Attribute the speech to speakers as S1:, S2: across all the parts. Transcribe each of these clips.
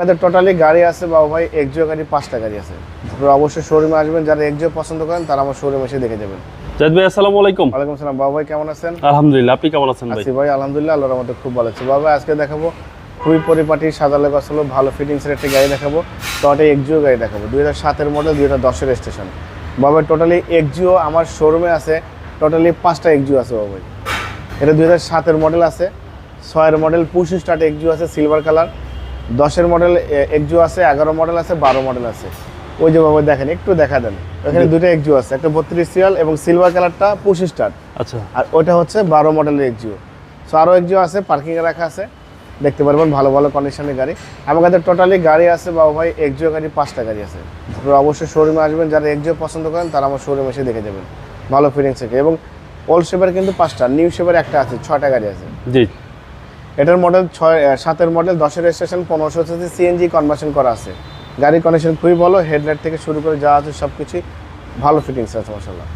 S1: আমাদের টোটালি গাড়ি আছে বাবু ভাই একজিও গাড়ি পাঁচটা গাড়ি আছে। আপনারা অবশ্যই শোরুমে আসবেন যারা একজিও পছন্দ করেন তারা আমার শোরুমে এসে দেখে যাবেন।
S2: জাহিদ ভাই আসসালামু আলাইকুম।
S1: ওয়ালাইকুম সালাম বাবু ভাই কেমন আছেন?
S2: আলহামদুলিল্লাহ আপনি কেমন আছেন ভাই?
S1: আছি ভাই আলহামদুলিল্লাহ আল্লাহর মধ্যে খুব ভালো আছে। বাবা আজকে দেখাবো খুবই পরিপাটি সাজালে গছালো ভালো ফিটিংসের একটি গাড়ি দেখাবো টয়টা এক্সিও গাড়ি দেখাবো। দুই হাজার সাতের মডেল দুই হাজার দশের স্টেশন বাবা টোটালি এক্সিও আমার শোরুমে আছে টোটালি পাঁচটা এক্সিও আছে বাবা ভাই। এটা দুই হাজার সাতের মডেল আছে ছয়ের মডেল পুশ স্টার্ট এক্সিও আছে সিলভার কালার দশের মডেল এক্সিও আছে এগারো মডেল আছে বারো মডেল আছে। ওই যে বাবা দেখেন একটু দেখা দেন। এখানে দুটো এক্সিও আছে একটা বত্রিশ সিরিয়াল এবং সিলভার কালারটা পুশ স্টার্ট
S2: আচ্ছা।
S1: আর ওটা হচ্ছে বারো মডেলের এক্সিও সো আরও এক্সিও আছে পার্কিংয়ে রাখা আছে। দেখতে পারবেন ভালো ভালো কন্ডিশনের গাড়ি। আমার কাছে টোটালি গাড়ি আছে বাবু ভাই এক্সিও গাড়ি পাঁচটা গাড়ি আছে। আপনারা অবশ্যই শোরুমে আসবেন যারা এক্সিও পছন্দ করেন তারা আমার শোরুমে এসে দেখে যাবেন। ভালো ফিটিংস থেকে এবং ওল্ড শেপের কিন্তু পাঁচটা নিউ শেপের একটা আছে ছয়টা গাড়ি আছে।
S2: জি।
S1: এটার মডেল ছয় সাতের মডেল দশের স্টেশন পনেরোশো হচ্ছে সিএনজি কনভার্সন করা আছে। গাড়ির কন্ডিশন খুবই ভালো হেডলাইট থেকে শুরু করে যা আছে সব কিছুই ভালো ফিটিংস আছে মশাল্লাহ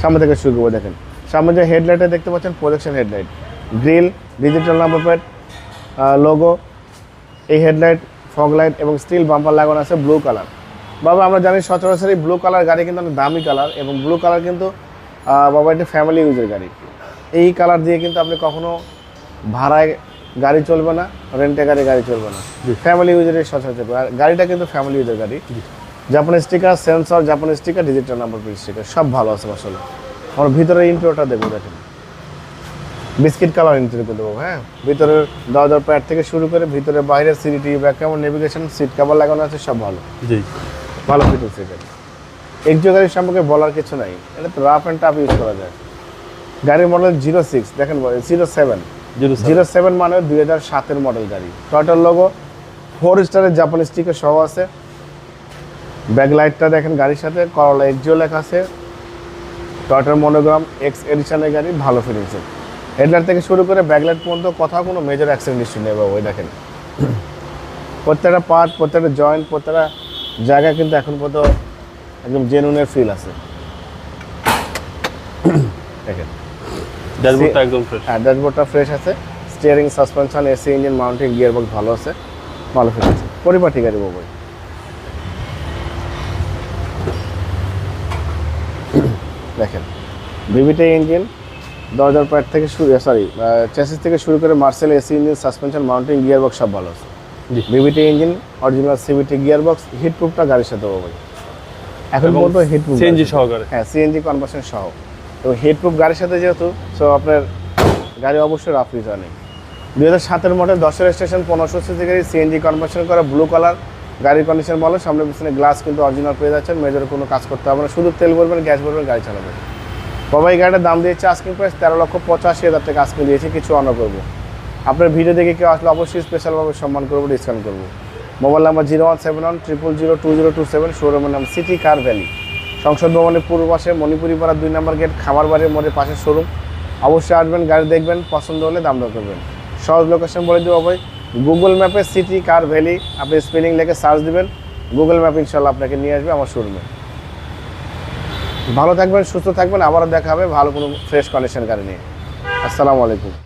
S1: সামনে থেকে শুরু করব, দেখেন। সামনে যে হেডলাইটে দেখতে পাচ্ছেন projection headlight grille digital number plate logo এই হেডলাইট ফগ লাইট এবং স্টিল বাম্পার লাগানো আছে ব্লু কালার বাবা, আমরা জানি সচরাচর এই ব্লু কালার গাড়ি কিন্তু অনেক দামি কালার এবং ব্লু কালার কিন্তু বাবা, এটা ফ্যামিলি ইউজের গাড়ি। এই কালার দিয়ে কিন্তু আপনি কখনো ভাড়ায় গাড়ি চলবে না রেন্টে গাড়ি গাড়ি চলবে না। ফ্যামিলি ইউজের সচরাচর আর গাড়িটা কিন্তু ফ্যামিলি ইউজের গাড়ি। জাপানি স্টিকার সেন্সর জাপানি sticker digital number plate sticker সব ভালো আছে আসলে আমার ভিতরে ইন্টারটা দেখব দেখেন। বিস্কিট কালার ইন্টার করে দেবো হ্যাঁ? ভিতরের দরজার প্যাড থেকে শুরু করে ভিতরে বাইরের CD back camera navigation seat cover লাগানো আছে সব ভালো।
S2: জি।
S1: ভালো ফিটিংস এটা একজো গাড়ির সম্পর্কে বলার কিছু নাই। এটা তো রাফ অ্যান্ড টাফ ইউজ করা যায়। গাড়ির মডেল জিরো সিক্স দেখেন জিরো সেভেন
S2: জিরো
S1: সেভেন মানে দুই হাজার সাতের মডেল গাড়ি। টয়টার লোগো ফোর স্টারের জাপানি স্টিকার সহ আছে। ব্যাক লাইটটা দেখেন গাড়ির সাথে করলা এক্সিও লেখা আছে। টয়টার মনোগ্রাম এক্স এডিশনের গাড়ি, ভালো ফিটিংসের হেডলাইট থেকে শুরু করে ব্যাকলাইট পর্যন্ত কোথাও কোনো মেজর অ্যাক্সিডেন্ট ইস্যু নেই বাবু দেখেন। প্রত্যেকটা পার্ট প্রত্যেকটা জয়েন্ট প্রত্যেকটা জায়গা কিন্তু এখন পর্যন্ত একদম জেনুনের ফিল আছে। দেখেন।
S2: ড্যাশবোর্ডটা একদম ফ্রেশ
S1: হ্যাঁ ড্যাশবোর্ডটা ফ্রেশ আছে। Steering suspension AC engine mounting gear box ভালো আছে। ভালো ফিট আছে। পরিপাটি গাড়ি বাবু দেখেন বিবিটি ইঞ্জিন দরজার প্যাড থেকে শুরু সরি চেসিস থেকে শুরু করে Marcel AC engine suspension mounting gear box সব ভালো আছে। VVT engine original CVT gear box heat প্রুফটা গাড়ির সাথে বাবু এখন
S2: এবং
S1: পর্যন্ত হিট প্রুফ
S2: সিএনজি সহকারে।
S1: হ্যাঁ সিএনজি কনভার্সন সহ। তো হেডপ্রুফ গাড়ির সাথে যেহেতু সো আপনার গাড়ি অবশ্যই রাফ ইউজ দুই হাজার সাতের মডেল দশের স্টেশন পনেরোশো সিসি গাড়ি সিএনজি কনভার্সন করা ব্লু কালার গাড়ির কন্ডিশন ভালো, সামনে পিছনে গ্লাস কিন্তু অরিজিনাল পেয়ে যাচ্ছেন মেজর কোনো কাজ করতে হবে না, শুধু তেল ভরবেন গ্যাস ভরবেন, গাড়ি চালাবেন। বাবা এই গাড়িটার দাম দিয়েছে আজকিং প্রাইস তেরো লক্ষ পঁচাশি হাজার টাকা, আজকে দিয়েছে, কিছু অনার করব। আপনার ভিডিও দেখে কেউ আসলে অবশ্যই স্পেশালভাবে সম্মান করব ডিসকাউন্ট করব। Mobile number zero one seven one triple zero two zero two seven শোরুমের নাম সিটি কার ভ্যালি সংসদ ভবনের পূর্ব পাশে মণিপুরি পাড়া দুই নম্বর গেট খামার বাড়ির মোড়ের পাশে শোরুম। অবশ্যই আসবেন, গাড়ি দেখবেন, পছন্দ হলে দাম দর করবেন। সহজ লোকেশন বলে দেবো ভাই গুগল ম্যাপে সিটি কার ভ্যালি আপনি স্পেলিং লেখে সার্চ দিবেন গুগল ম্যাপ ইনশাল্লাহ আপনাকে নিয়ে আসবে আমার শোরুমে ভালো থাকবেন, সুস্থ থাকবেন, আবারও দেখা হবে, ভালো কোনো ফ্রেশ কন্ডিশন গাড়ি নিয়ে। আসসালামু আলাইকুম।